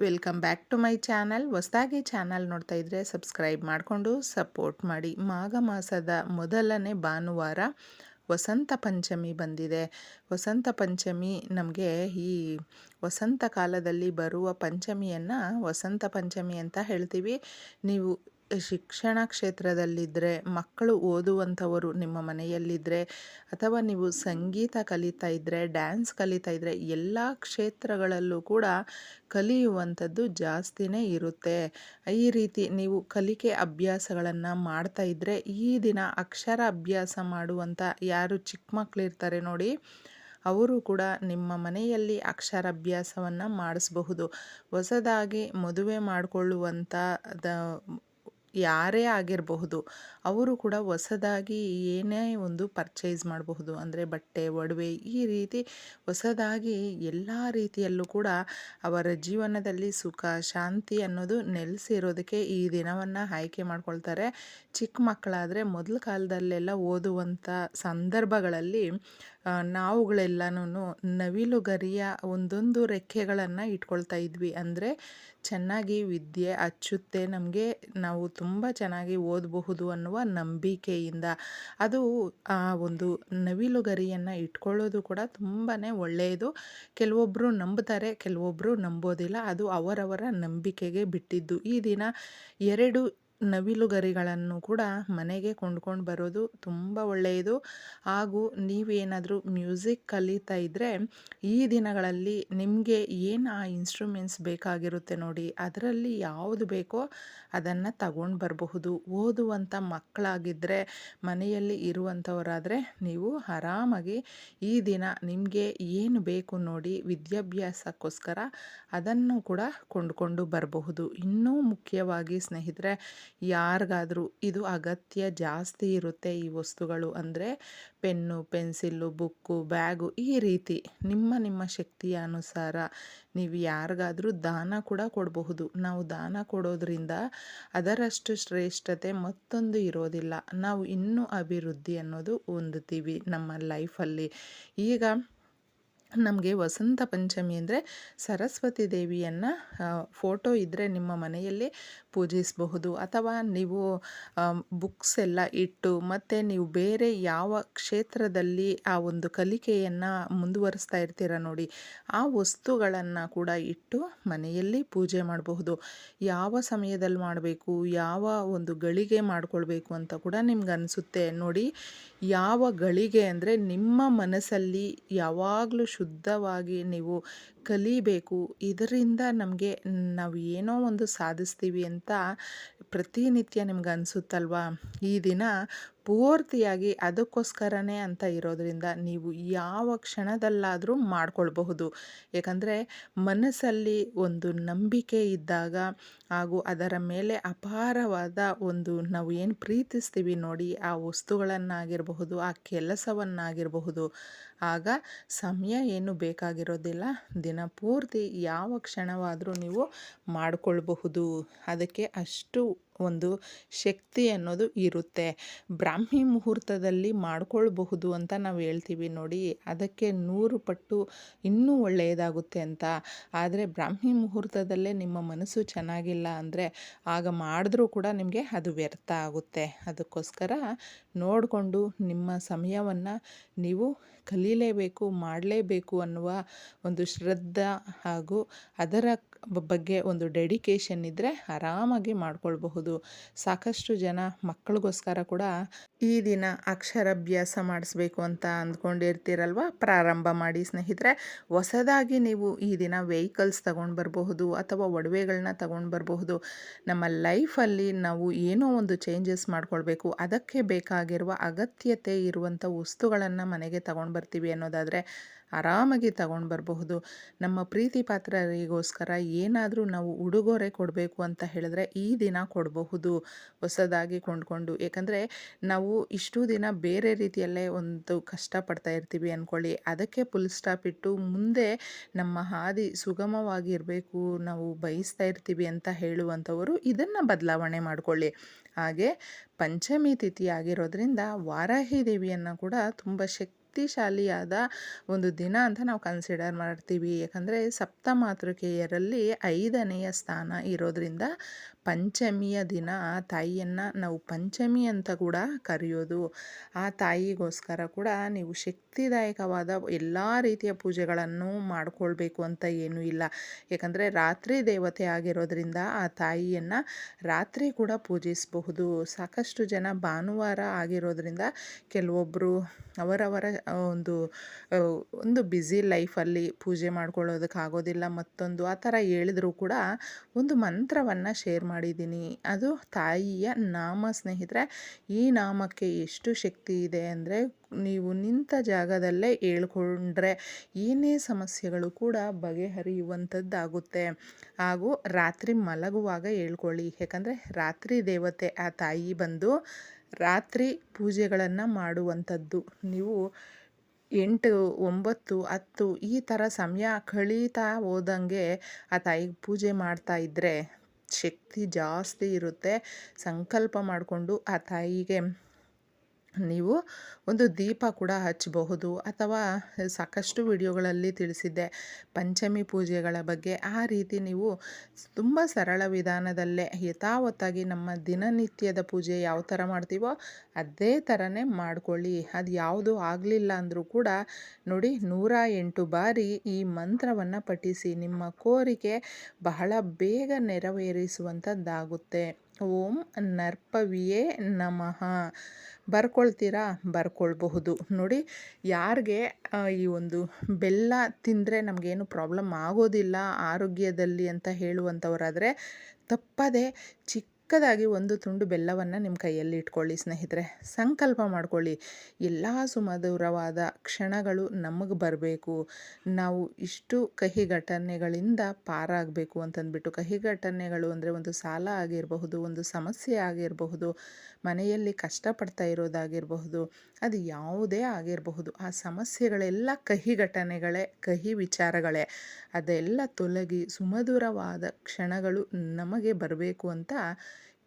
Welcome back to my channel ಹೊಸದಾಗಿ channel ನೋಡ್ತಾ ಇದ್ದರೆ ಸಬ್ಸ್ಕ್ರೈಬ್ ಮಾಡಿಕೊಂಡು ಸಪೋರ್ಟ್ ಮಾಡಿ. ಮಾಘ ಮಾಸದ ಮೊದಲನೇ ಭಾನುವಾರ ವಸಂತ ಪಂಚಮಿ ಬಂದಿದೆ. ವಸಂತ ಪಂಚಮಿ ನಮಗೆ ಈ ವಸಂತ ಕಾಲದಲ್ಲಿ ಬರುವ ಪಂಚಮಿಯನ್ನು ವಸಂತ ಪಂಚಮಿ ಅಂತ ಹೇಳ್ತೀವಿ. ನೀವು ಶಿಕ್ಷಣ ಕ್ಷೇತ್ರದಲ್ಲಿದ್ದರೆ ಮಕ್ಕಳು ಓದುವಂಥವರು ನಿಮ್ಮ ಮನೆಯಲ್ಲಿದ್ದರೆ ಅಥವಾ ನೀವು ಸಂಗೀತ ಕಲಿತಾ ಇದ್ದರೆ ಡ್ಯಾನ್ಸ್ ಕಲಿತಾ ಇದ್ದರೆ ಎಲ್ಲ ಕ್ಷೇತ್ರಗಳಲ್ಲೂ ಕೂಡ ಕಲಿಯುವಂಥದ್ದು ಜಾಸ್ತಿನೇ ಇರುತ್ತೆ. ಈ ರೀತಿ ನೀವು ಕಲಿಕೆ ಅಭ್ಯಾಸಗಳನ್ನು ಮಾಡ್ತಾ ಇದ್ದರೆ ಈ ದಿನ ಅಕ್ಷರ ಅಭ್ಯಾಸ ಮಾಡುವಂಥ ಯಾರು ಚಿಕ್ಕ ಮಕ್ಕಳಿರ್ತಾರೆ ನೋಡಿ, ಅವರು ಕೂಡ ನಿಮ್ಮ ಮನೆಯಲ್ಲಿ ಅಕ್ಷರಾಭ್ಯಾಸವನ್ನು ಮಾಡಿಸಬಹುದು. ಹೊಸದಾಗಿ ಮದುವೆ ಮಾಡಿಕೊಳ್ಳುವಂಥ ಯಾರೇ ಆಗಿರಬಹುದು, ಅವರು ಕೂಡ ಹೊಸದಾಗಿ ಏನೇ ಒಂದು ಪರ್ಚೇಸ್ ಮಾಡಬಹುದು. ಅಂದರೆ ಬಟ್ಟೆ, ಒಡವೆ ಈ ರೀತಿ ಹೊಸದಾಗಿ ಎಲ್ಲ ರೀತಿಯಲ್ಲೂ ಕೂಡ ಅವರ ಜೀವನದಲ್ಲಿ ಸುಖ, ಶಾಂತಿ ಅನ್ನೋದು ನೆಲೆಸಿರೋದಕ್ಕೆ ಈ ದಿನವನ್ನು ಆಯ್ಕೆ ಮಾಡ್ಕೊಳ್ತಾರೆ. ಚಿಕ್ಕ ಮಕ್ಕಳಾದರೆ ಮೊದಲ ಕಾಲದಲ್ಲೆಲ್ಲ ಓದುವಂಥ ಸಂದರ್ಭಗಳಲ್ಲಿ ನಾವುಗಳೆಲ್ಲನೂ ನವಿಲುಗರಿಯ ಒಂದೊಂದು ರೆಕ್ಕೆಗಳನ್ನು ಇಟ್ಕೊಳ್ತಾ ಇದ್ವಿ. ಅಂದರೆ ಚೆನ್ನಾಗಿ ವಿದ್ಯೆ, ಅಚ್ಚುತ್ತೆ, ನಮಗೆ ನಾವು ತುಂಬ ಚೆನ್ನಾಗಿ ಓದಬಹುದು ಅನ್ನುವ ನಂಬಿಕೆಯಿಂದ ಅದು ಆ ಒಂದು ನವಿಲುಗರಿಯನ್ನು ಇಟ್ಕೊಳ್ಳೋದು ಕೂಡ ತುಂಬಾ ಒಳ್ಳೆಯದು. ಕೆಲವೊಬ್ಬರು ನಂಬುತ್ತಾರೆ ಕೆಲವೊಬ್ಬರು ನಂಬೋದಿಲ್ಲ. ಅದು ಅವರವರ ನಂಬಿಕೆಗೆ ಬಿಟ್ಟಿದ್ದು. ಈ ದಿನ ಎರಡು ನವಿಲುಗರಿಗಳನ್ನು ಕೂಡ ಮನೆಗೆ ಕೊಂಡ್ಕೊಂಡು ಬರೋದು ತುಂಬ ಒಳ್ಳೆಯದು. ಹಾಗೂ ನೀವೇನಾದರೂ ಮ್ಯೂಸಿಕ್ ಕಲಿತಾ ಇದ್ದರೆ ಈ ದಿನಗಳಲ್ಲಿ ನಿಮಗೆ ಏನು ಆ ಇನ್ಸ್ಟ್ರೂಮೆಂಟ್ಸ್ ಬೇಕಾಗಿರುತ್ತೆ ನೋಡಿ, ಅದರಲ್ಲಿ ಯಾವುದು ಬೇಕೋ ಅದನ್ನು ತಗೊಂಡು ಬರಬಹುದು. ಓದುವಂಥ ಮಕ್ಕಳಾಗಿದ್ದರೆ ಮನೆಯಲ್ಲಿ ಇರುವಂಥವರಾದರೆ ನೀವು ಆರಾಮಾಗಿ ಈ ದಿನ ನಿಮಗೆ ಏನು ಬೇಕು ನೋಡಿ ವಿದ್ಯಾಭ್ಯಾಸಕ್ಕೋಸ್ಕರ ಅದನ್ನು ಕೂಡ ಕೊಂಡುಕೊಂಡು ಬರಬಹುದು. ಇನ್ನೂ ಮುಖ್ಯವಾಗಿ ಸ್ನೇಹಿತರೆ ಯಾರಿಗಾದರೂ ಇದು ಅಗತ್ಯ ಜಾಸ್ತಿ ಇರುತ್ತೆ ಈ ವಸ್ತುಗಳು ಅಂದರೆ ಪೆನ್ನು, ಪೆನ್ಸಿಲ್ಲು, ಬುಕ್ಕು, ಬ್ಯಾಗು ಈ ರೀತಿ ನಿಮ್ಮ ನಿಮ್ಮ ಶಕ್ತಿಯ ಅನುಸಾರ ನೀವು ಯಾರಿಗಾದರೂ ದಾನ ಕೂಡ ಕೊಡಬಹುದು. ನಾವು ದಾನ ಕೊಡೋದ್ರಿಂದ ಅದರಷ್ಟು ಶ್ರೇಷ್ಠತೆ ಮತ್ತೊಂದು ಇರೋದಿಲ್ಲ. ನಾವು ಇನ್ನೂ ಅಭಿವೃದ್ಧಿ ಅನ್ನೋದು ಹೊಂದುತ್ತೀವಿ ನಮ್ಮ ಲೈಫಲ್ಲಿ. ಈಗ ನಮಗೆ ವಸಂತ ಪಂಚಮಿ ಅಂದರೆ ಸರಸ್ವತಿ ದೇವಿಯನ್ನು ಫೋಟೋ ಇದ್ದರೆ ನಿಮ್ಮ ಮನೆಯಲ್ಲಿ ಪೂಜಿಸಬಹುದು. ಅಥವಾ ನೀವು ಬುಕ್ಸ್ ಎಲ್ಲ ಇಟ್ಟು, ಮತ್ತು ನೀವು ಬೇರೆ ಯಾವ ಕ್ಷೇತ್ರದಲ್ಲಿ ಆ ಒಂದು ಕಲಿಕೆಯನ್ನು ಮುಂದುವರಿಸ್ತಾ ಇರ್ತೀರ ನೋಡಿ, ಆ ವಸ್ತುಗಳನ್ನು ಕೂಡ ಇಟ್ಟು ಮನೆಯಲ್ಲಿ ಪೂಜೆ ಮಾಡಬಹುದು. ಯಾವ ಸಮಯದಲ್ಲಿ ಮಾಡಬೇಕು, ಯಾವ ಒಂದು ಗಳಿಗೆ ಮಾಡಿಕೊಳ್ಬೇಕು ಅಂತ ಕೂಡ ನಿಮ್ಗೆ ಅನಿಸುತ್ತೆ ನೋಡಿ, ಯಾವ ಗಳಿಗೆ ಅಂದರೆ ನಿಮ್ಮ ಮನಸ್ಸಲ್ಲಿ ಯಾವಾಗಲೂ ಶುದ್ಧವಾಗಿ ನೀವು ಕಲಿಬೇಕು. ಇದರಿಂದ ನಮಗೆ ನಾವು ಏನೋ ಒಂದು ಸಾಧಿಸ್ತೀವಿ ಅಂತ ಪ್ರತಿನಿತ್ಯ ನಿಮ್ಗೆ ಅನಿಸುತ್ತಲ್ವಾ? ಈ ದಿನ ಪೂರ್ತಿಯಾಗಿ ಅದಕ್ಕೋಸ್ಕರನೇ ಅಂತ ಇರೋದರಿಂದ ನೀವು ಯಾವ ಕ್ಷಣದಲ್ಲಾದರೂ ಮಾಡ್ಕೊಳ್ಬಹುದು. ಏಕೆಂದರೆ ಮನಸ್ಸಲ್ಲಿ ಒಂದು ನಂಬಿಕೆ ಇದ್ದಾಗ ಹಾಗೂ ಅದರ ಮೇಲೆ ಅಪಾರವಾದ ಒಂದು ನಾವು ಏನು ಪ್ರೀತಿಸ್ತೀವಿ ನೋಡಿ ಆ ವಸ್ತುಗಳನ್ನಾಗಿರಬಹುದು, ಆ ಕೆಲಸವನ್ನಾಗಿರಬಹುದು. ಆಗ ಸಮಯ ಏನು ಬೇಕಾಗಿರೋದಿಲ್ಲ. ದಿನ ಪೂರ್ತಿ ಯಾವ ಕ್ಷಣವಾದರೂ ನೀವು ಮಾಡಿಕೊಳ್ಬಹುದು. ಅದಕ್ಕೆ ಅಷ್ಟು ಒಂದು ಶಕ್ತಿ ಅನ್ನೋದು ಇರುತ್ತೆ. ಬ್ರಾಹ್ಮಿ ಮುಹೂರ್ತದಲ್ಲಿ ಮಾಡ್ಕೊಳ್ಬಹುದು ಅಂತ ನಾವು ಹೇಳ್ತೀವಿ ನೋಡಿ. ಅದಕ್ಕೆ ನೂರು ಪಟ್ಟು ಇನ್ನೂ ಒಳ್ಳೆಯದಾಗುತ್ತೆ ಅಂತ. ಆದರೆ ಬ್ರಾಹ್ಮಿ ಮುಹೂರ್ತದಲ್ಲೇ ನಿಮ್ಮ ಮನಸ್ಸು ಚೆನ್ನಾಗಿಲ್ಲ ಅಂದರೆ ಆಗ ಮಾಡಿದ್ರೂ ಕೂಡ ನಿಮಗೆ ಅದು ವ್ಯರ್ಥ ಆಗುತ್ತೆ. ಅದಕ್ಕೋಸ್ಕರ ನೋಡಿಕೊಂಡು ನಿಮ್ಮ ಸಮಯವನ್ನು ನೀವು ಕಲೀಲೇಬೇಕು, ಮಾಡಲೇಬೇಕು ಅನ್ನುವ ಒಂದು ಶ್ರದ್ಧಾ ಹಾಗೂ ಅದರ ಬಗ್ಗೆ ಒಂದು ಡೆಡಿಕೇಶನ್ ಇದ್ದರೆ ಆರಾಮಾಗಿ ಮಾಡ್ಕೊಳ್ಬಹುದು. ಸಾಕಷ್ಟು ಜನ ಮಕ್ಕಳಿಗೋಸ್ಕರ ಕೂಡ ಈ ದಿನ ಅಕ್ಷರಾಭ್ಯಾಸ ಮಾಡಿಸ್ಬೇಕು ಅಂತ ಅಂದ್ಕೊಂಡಿರ್ತೀರಲ್ವ? ಪ್ರಾರಂಭ ಮಾಡಿ ಸ್ನೇಹಿತರೆ, ಹೊಸದಾಗಿ ನೀವು ಈ ದಿನ ವೆಹಿಕಲ್ಸ್ ತಗೊಂಡು ಬರಬಹುದು ಅಥವಾ ಒಡವೆಗಳನ್ನ ತಗೊಂಡು ಬರಬಹುದು. ನಮ್ಮ ಲೈಫಲ್ಲಿ ನಾವು ಏನೋ ಒಂದು ಚೇಂಜಸ್ ಮಾಡ್ಕೊಳ್ಬೇಕು. ಅದಕ್ಕೆ ಬೇಕಾಗಿರುವ ಅಗತ್ಯತೆ ಇರುವಂಥ ವಸ್ತುಗಳನ್ನು ಮನೆಗೆ ತಗೊಂಡು ಬರ್ತೀವಿ ಅನ್ನೋದಾದರೆ ಆರಾಮಾಗಿ ತಗೊಂಡು ಬರಬಹುದು. ನಮ್ಮ ಪ್ರೀತಿ ಪಾತ್ರರಿಗೋಸ್ಕರ ಏನಾದರೂ ನಾವು ಉಡುಗೊರೆ ಕೊಡಬೇಕು ಅಂತ ಹೇಳಿದ್ರೆ ಈ ದಿನ ಕೊಡಬಹುದು ಹೊಸದಾಗಿ ಕೊಂಡ್ಕೊಂಡು. ಏಕೆಂದರೆ ನಾವು ಇಷ್ಟು ದಿನ ಬೇರೆ ರೀತಿಯಲ್ಲೇ ಒಂದು ಕಷ್ಟಪಡ್ತಾ ಇರ್ತೀವಿ ಅಂದ್ಕೊಳ್ಳಿ ಅದಕ್ಕೆ ಫುಲ್ ಸ್ಟಾಪ್ ಇಟ್ಟು ಮುಂದೆ ನಮ್ಮ ಹಾದಿ ಸುಗಮವಾಗಿರಬೇಕು, ನಾವು ಬಯಸ್ತಾ ಇರ್ತೀವಿ ಅಂತ ಹೇಳುವಂಥವರು ಇದನ್ನು ಬದಲಾವಣೆ ಮಾಡಿಕೊಳ್ಳಿ. ಹಾಗೆ ಪಂಚಮಿ ತಿಥಿ ಆಗಿರೋದ್ರಿಂದ ವಾರಾಹಿ ದೇವಿಯನ್ನು ಕೂಡ ತುಂಬ ಶಕ್ತಿ ಶಕ್ತಿಶಾಲಿಯಾದ ಒಂದು ದಿನ ಅಂತ ನಾವು ಕನ್ಸಿಡರ್ ಮಾಡ್ತೀವಿ. ಯಾಕಂದರೆ ಸಪ್ತ ಮಾತೃಕೆಯರಲ್ಲಿ ಐದನೆಯ ಸ್ಥಾನ ಇರೋದರಿಂದ ಪಂಚಮಿಯ ದಿನ ಆ ತಾಯಿಯನ್ನು ನಾವು ಪಂಚಮಿ ಅಂತ ಕೂಡ ಕರೆಯೋದು. ಆ ತಾಯಿಗೋಸ್ಕರ ಕೂಡ ನೀವು ಶಕ್ತಿದಾಯಕವಾದ ಎಲ್ಲ ರೀತಿಯ ಪೂಜೆಗಳನ್ನು ಮಾಡಿಕೊಳ್ಬೇಕು ಅಂತ ಏನೂ ಇಲ್ಲ. ಯಾಕಂದರೆ ರಾತ್ರಿ ದೇವತೆ ಆಗಿರೋದ್ರಿಂದ ಆ ತಾಯಿಯನ್ನು ರಾತ್ರಿ ಕೂಡ ಪೂಜಿಸಬಹುದು. ಸಾಕಷ್ಟು ಜನ ಭಾನುವಾರ ಆಗಿರೋದ್ರಿಂದ ಕೆಲವೊಬ್ಬರು ಅವರವರ ಒಂದು ಒಂದು ಬ್ಯುಸಿ ಲೈಫಲ್ಲಿ ಪೂಜೆ ಮಾಡ್ಕೊಳ್ಳೋದಕ್ಕಾಗೋದಿಲ್ಲ. ಮತ್ತೊಂದು ಆ ಥರ ಹೇಳಿದ್ರು ಕೂಡ ಒಂದು ಮಂತ್ರವನ್ನು ಶೇರ್ ಮಾಡಿದ್ದೀನಿ. ಅದು ತಾಯಿಯ ನಾಮ ಸ್ನೇಹಿತರೆ, ಈ ನಾಮಕ್ಕೆ ಎಷ್ಟು ಶಕ್ತಿ ಇದೆ ಅಂದರೆ, ನೀವು ನಿಂತ ಜಾಗದಲ್ಲೇ ಹೇಳ್ಕೊಂಡ್ರೆ ಏನೇ ಸಮಸ್ಯೆಗಳು ಕೂಡ ಬಗೆಹರಿಯುವಂಥದ್ದಾಗುತ್ತೆ. ಹಾಗೂ ರಾತ್ರಿ ಮಲಗುವಾಗ ಹೇಳ್ಕೊಳ್ಳಿ. ಯಾಕಂದರೆ ರಾತ್ರಿ ದೇವತೆ ಆ ತಾಯಿ ಬಂದು ರಾತ್ರಿ ಪೂಜೆಗಳನ್ನು ಮಾಡುವಂಥದ್ದು. ನೀವು ಎಂಟು, ಒಂಬತ್ತು, ಹತ್ತು ಈ ಥರ ಸಮಯ ಕಳೀತಾ ಹೋದಂಗೆ ಆ ತಾಯಿಗೆ ಪೂಜೆ ಮಾಡ್ತಾ ಇದ್ದರೆ ಶಕ್ತಿ ಜಾಸ್ತಿ ಇರುತ್ತೆ. ಸಂಕಲ್ಪ ಮಾಡಿಕೊಂಡು ಆ ತಾಯಿಗೆ ನೀವು ಒಂದು ದೀಪ ಕೂಡ ಹಚ್ಚಬಹುದು ಅಥವಾ ಸಾಕಷ್ಟು ವಿಡಿಯೋಗಳಲ್ಲಿ ತಿಳಿಸಿದ್ದೆ. ಪಂಚಮಿ ಪೂಜೆಗಳ ಬಗ್ಗೆ ಆ ರೀತಿ ನೀವು ತುಂಬ ಸರಳ ವಿಧಾನದಲ್ಲೇ ಯಥಾವತ್ತಾಗಿ ನಮ್ಮ ದಿನನಿತ್ಯದ ಪೂಜೆ ಯಾವ ಥರ ಮಾಡ್ತೀವೋ ಅದೇ ಥರನೇ ಮಾಡಿಕೊಳ್ಳಿ. ಅದು ಯಾವುದು ಆಗಲಿಲ್ಲ ಅಂದರೂ ಕೂಡ ನೋಡಿ ನೂರ ಎಂಟು ಬಾರಿ ಈ ಮಂತ್ರವನ್ನು ಪಠಿಸಿ ನಿಮ್ಮ ಕೋರಿಕೆ ಬಹಳ ಬೇಗ ನೆರವೇರಿಸುವಂಥದ್ದಾಗುತ್ತೆ. ಓಂ ನರ್ಪವಿಯೇ ನಮಃ. ಬರ್ಕೊಳ್ತೀರಾ? ಬರ್ಕೊಳ್ಬಹುದು. ನೋಡಿ, ಯಾರಿಗೆ ಈ ಒಂದು ಬೆಲ್ಲ ತಿಂದರೆ ನಮಗೇನು ಪ್ರಾಬ್ಲಮ್ ಆಗೋದಿಲ್ಲ ಆರೋಗ್ಯದಲ್ಲಿ ಅಂತ ಹೇಳುವಂಥವರಾದರೆ ತಪ್ಪದೆ ಚಿಕ್ಕ ಚಿಕ್ಕದಾಗಿ ಒಂದು ತುಂಡು ಬೆಲ್ಲವನ್ನು ನಿಮ್ಮ ಕೈಯಲ್ಲಿ ಇಟ್ಕೊಳ್ಳಿ ಸ್ನೇಹಿತರೆ. ಸಂಕಲ್ಪ ಮಾಡ್ಕೊಳ್ಳಿ. ಎಲ್ಲ ಸುಮಧುರವಾದ ಕ್ಷಣಗಳು ನಮಗೆ ಬರಬೇಕು. ನಾವು ಇಷ್ಟು ಕಹಿ ಘಟನೆಗಳಿಂದ ಪಾರಾಗಬೇಕು ಅಂತಂದ್ಬಿಟ್ಟು ಕಹಿ ಘಟನೆಗಳು ಅಂದರೆ ಒಂದು ಸಾಲ ಆಗಿರಬಹುದು, ಒಂದು ಸಮಸ್ಯೆ ಆಗಿರಬಹುದು, ಮನೆಯಲ್ಲಿ ಕಷ್ಟಪಡ್ತಾ ಇರೋದಾಗಿರಬಹುದು, ಅದು ಯಾವುದೇ ಆಗಿರಬಹುದು. ಆ ಸಮಸ್ಯೆಗಳೆಲ್ಲ ಕಹಿ ಘಟನೆಗಳೇ ಕಹಿ ವಿಚಾರಗಳೇ. ಅದೆಲ್ಲ ತೊಲಗಿ ಸುಮಧುರವಾದ ಕ್ಷಣಗಳು ನಮಗೆ ಬರಬೇಕು ಅಂತ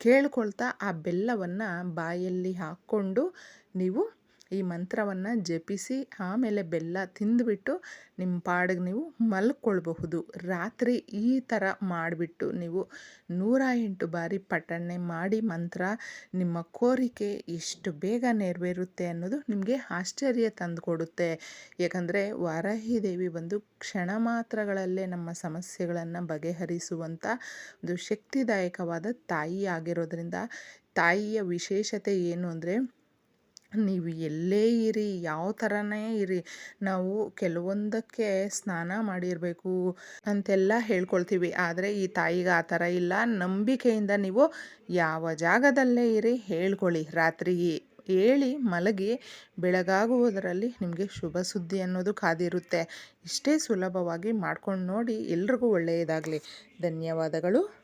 ಕೇಳ್ಕೊಳ್ತಾ ಆ ಬೆಲ್ಲವನ್ನು ಬಾಯಲ್ಲಿ ಹಾಕ್ಕೊಂಡು ನೀವು ಈ ಮಂತ್ರವನ್ನು ಜಪಿಸಿ ಆಮೇಲೆ ಬೆಲ್ಲ ತಿಂದುಬಿಟ್ಟು ನಿಮ್ಮ ಪಾಡಿಗೆ ನೀವು ಮಲ್ಕೊಳ್ಬಹುದು. ರಾತ್ರಿ ಈ ಥರ ಮಾಡಿಬಿಟ್ಟು ನೀವು ನೂರ ಎಂಟು ಬಾರಿ ಪಠಣೆ ಮಾಡಿ ಮಂತ್ರ, ನಿಮ್ಮ ಕೋರಿಕೆ ಎಷ್ಟು ಬೇಗ ನೆರವೇರುತ್ತೆ ಅನ್ನೋದು ನಿಮಗೆ ಆಶ್ಚರ್ಯ ತಂದುಕೊಡುತ್ತೆ. ಯಾಕಂದರೆ ವಾರಾಹಿ ದೇವಿ ಬಂದು ಕ್ಷಣ ಮಾತ್ರಗಳಲ್ಲೇ ನಮ್ಮ ಸಮಸ್ಯೆಗಳನ್ನು ಬಗೆಹರಿಸುವಂಥ ಒಂದು ಶಕ್ತಿದಾಯಕವಾದ ತಾಯಿ ಆಗಿರೋದ್ರಿಂದ ತಾಯಿಯ ವಿಶೇಷತೆ ಏನು ಅಂದರೆ ನೀವು ಎಲ್ಲೇ ಇರಿ, ಯಾವ ಥರನೇ ಇರಿ, ನಾವು ಕೆಲವೊಂದಕ್ಕೆ ಸ್ನಾನ ಮಾಡಿರಬೇಕು ಅಂತೆಲ್ಲ ಹೇಳ್ಕೊಳ್ತೀವಿ. ಆದರೆ ಈ ತಾಯಿಗೆ ಆ ಥರ ಇಲ್ಲ. ನಂಬಿಕೆಯಿಂದ ನೀವು ಯಾವ ಜಾಗದಲ್ಲೇ ಇರಿ, ಹೇಳ್ಕೊಳ್ಳಿ. ರಾತ್ರಿ ಹೇಳಿ ಮಲಗಿ ಬೆಳಗಾಗುವುದರಲ್ಲಿ ನಿಮಗೆ ಶುಭ ಸುದ್ದಿ ಅನ್ನೋದು ಕಾದಿರುತ್ತೆ. ಇಷ್ಟೇ ಸುಲಭವಾಗಿ ಮಾಡ್ಕೊಂಡು ನೋಡಿ ಎಲ್ರಿಗೂ ಒಳ್ಳೆಯದಾಗಲಿ. ಧನ್ಯವಾದಗಳು.